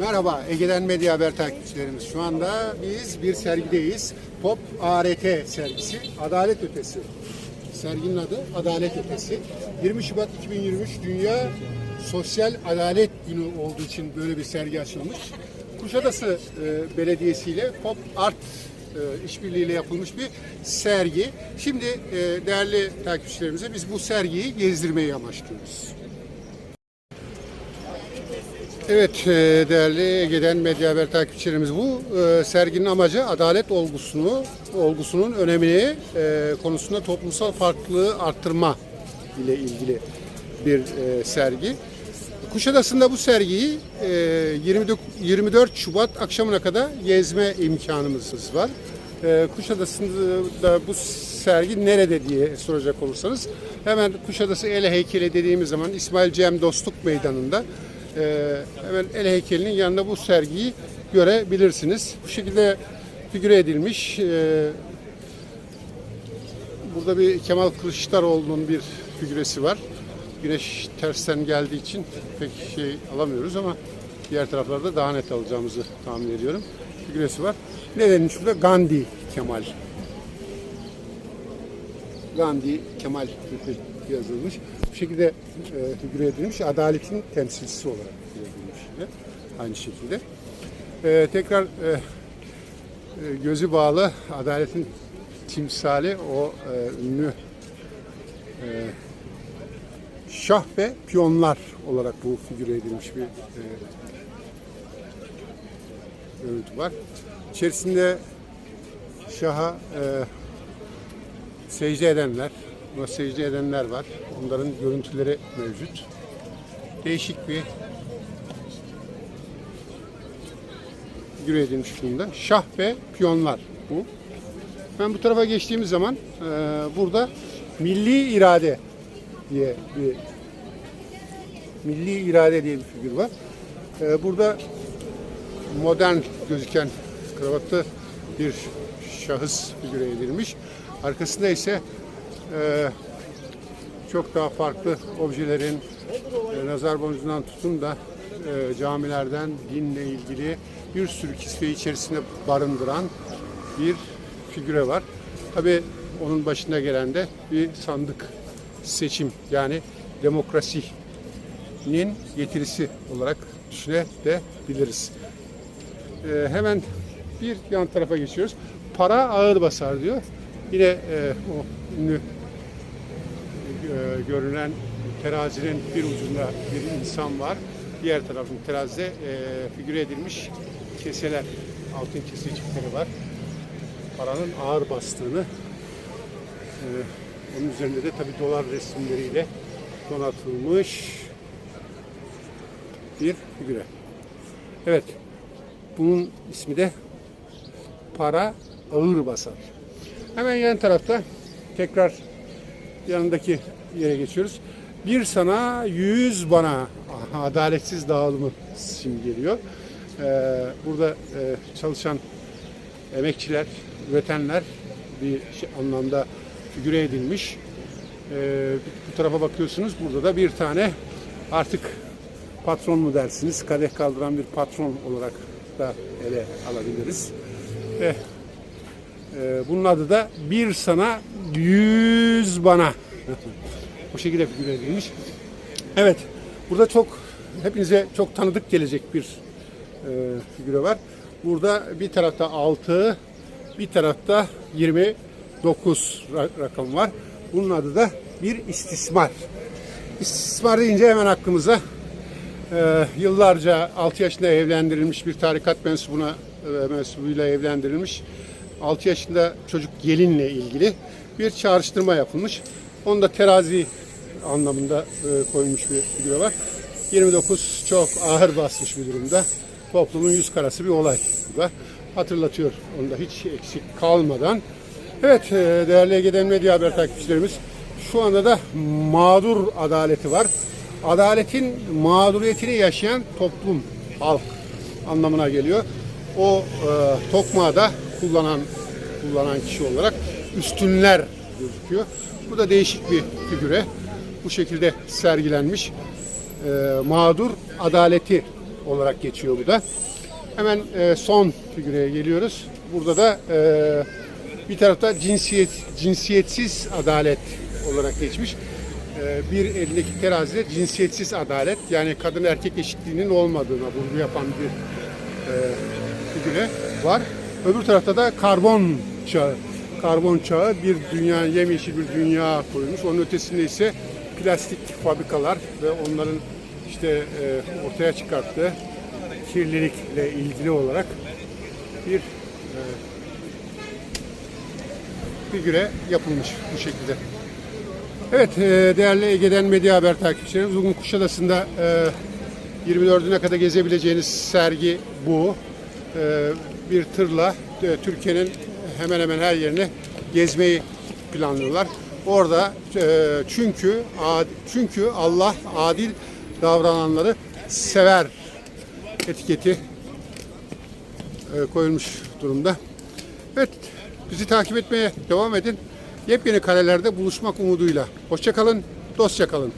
Merhaba Ege'den Medya Haber takipçilerimiz. Şu anda biz bir sergideyiz. Pop ART sergisi Adalet Ötesi. Serginin adı Adalet Ötesi. 20 Şubat 2023 Dünya Sosyal Adalet Günü olduğu için böyle bir sergi açılmış. Kuşadası e, Belediyesi ile Pop Art e, işbirliğiyle yapılmış bir sergi. Şimdi e, değerli takipçilerimize biz bu sergiyi gezdirmeyi amaçlıyoruz. Evet e, değerli Ege'den Medya Haber takipçilerimiz bu e, serginin amacı adalet olgusunu, olgusunun önemini e, konusunda toplumsal farklılığı arttırma ile ilgili bir sergi. Kuşadası'nda bu sergiyi e, 24, 24 Şubat akşamına kadar gezme imkanımız var. Kuşadası'nda bu sergi nerede diye soracak olursanız hemen Kuşadası El Heykeli dediğimiz zaman İsmail Cem Dostluk Meydanı'nda hemen El Heykeli'nin yanında bu sergiyi görebilirsiniz. Bu şekilde figüre edilmiş. E, burada bir Kemal Kılıçdaroğlu'nun bir figüresi var. Güneş tersten geldiği için pek şey alamıyoruz ama diğer taraflarda daha net alacağımızı tahmin ediyorum. Figüresi var. Ne denilmiş burada? Gandhi Kemal. Gandhi Kemal yazılmış. Bu şekilde e, figüre edilmiş. Adaletin temsilcisi olarak figüre edilmiş. yine. Aynı şekilde. E, tekrar e, e, gözü bağlı adaletin timsali o e, ünlü e, şah ve piyonlar olarak bu figüre edilmiş bir e, görüntü var. İçerisinde şaha e, secde edenler, buna secde edenler var. Onların görüntüleri mevcut. Değişik bir figüre edilmiş durumda. Şah ve piyonlar bu. Ben bu tarafa geçtiğimiz zaman e, burada milli irade diye bir milli irade diye bir figür var. E, burada modern gözüken kravatlı bir şahıs figüre edilmiş. Arkasında ise e, çok daha farklı objelerin e, nazar boncuğundan tutun da e, camilerden dinle ilgili bir sürü kisveyi içerisinde barındıran bir figüre var. Tabi onun başına gelen de bir sandık seçim yani demokrasinin getirisi olarak düşünebiliriz. E, hemen bir yan tarafa geçiyoruz. Para ağır basar diyor. Yine e, o ünlü e, görünen terazinin bir ucunda bir insan var. Diğer tarafın terazide e, figüre edilmiş keseler, altın kesecikleri var. Paranın ağır bastığını e, onun üzerinde de tabi dolar resimleriyle donatılmış bir figüre. Evet, bunun ismi de para ağır basar. Hemen yan tarafta tekrar yanındaki yere geçiyoruz. Bir sana, yüz bana adaletsiz dağılımı simgeliyor. Ee, burada e, çalışan emekçiler, üretenler bir şey, anlamda figüre edilmiş. Ee, bu tarafa bakıyorsunuz. Burada da bir tane artık patron mu dersiniz? Kadeh kaldıran bir patron olarak da ele alabiliriz. Ve e, bunun adı da bir sana yüz bana. Bu şekilde figüre edilmiş. Evet. Burada çok hepinize çok tanıdık gelecek bir e, figüre var. Burada bir tarafta 6, bir tarafta 29 ra- rakam var. Bunun adı da bir istismar. İstismar deyince hemen aklımıza e, yıllarca 6 yaşında evlendirilmiş bir tarikat mensubuna e, mensubuyla evlendirilmiş 6 yaşında çocuk gelinle ilgili bir çağrıştırma yapılmış. Onu da terazi anlamında e, koymuş bir figür var. 29 çok ağır basmış bir durumda. Toplumun yüz karası bir olay da. Hatırlatıyor onu da hiç eksik kalmadan. Evet e, değerli Ege'den Medya Haber takipçilerimiz şu anda da mağdur adaleti var. Adaletin mağduriyetini yaşayan toplum, halk anlamına geliyor. O e, tokmağı da kullanan kullanan kişi olarak üstünler gözüküyor. Bu da değişik bir figüre. Bu şekilde sergilenmiş. E, mağdur adaleti olarak geçiyor bu da. Hemen e, son figüre geliyoruz. Burada da e, bir tarafta cinsiyet cinsiyetsiz adalet olarak geçmiş. E, bir elindeki terazide cinsiyetsiz adalet yani kadın erkek eşitliğinin olmadığına vurgu yapan bir e, figüre var. Öbür tarafta da karbon çağı. Karbon çağı bir dünya, yemyeşil bir dünya koymuş. Onun ötesinde ise plastik fabrikalar ve onların işte e, ortaya çıkarttığı kirlilikle ilgili olarak bir e, figüre yapılmış bu şekilde. Evet e, değerli Ege'den Medya Haber takipçilerimiz bugün Kuşadası'nda e, 24'üne kadar gezebileceğiniz sergi bu. E, bir tırla e, Türkiye'nin hemen hemen her yerini gezmeyi planlıyorlar. Orada e, çünkü çünkü Allah adil davrananları sever etiketi e, koyulmuş durumda. Evet, bizi takip etmeye devam edin. Yepyeni karelerde buluşmak umuduyla. Hoşçakalın, dostça kalın.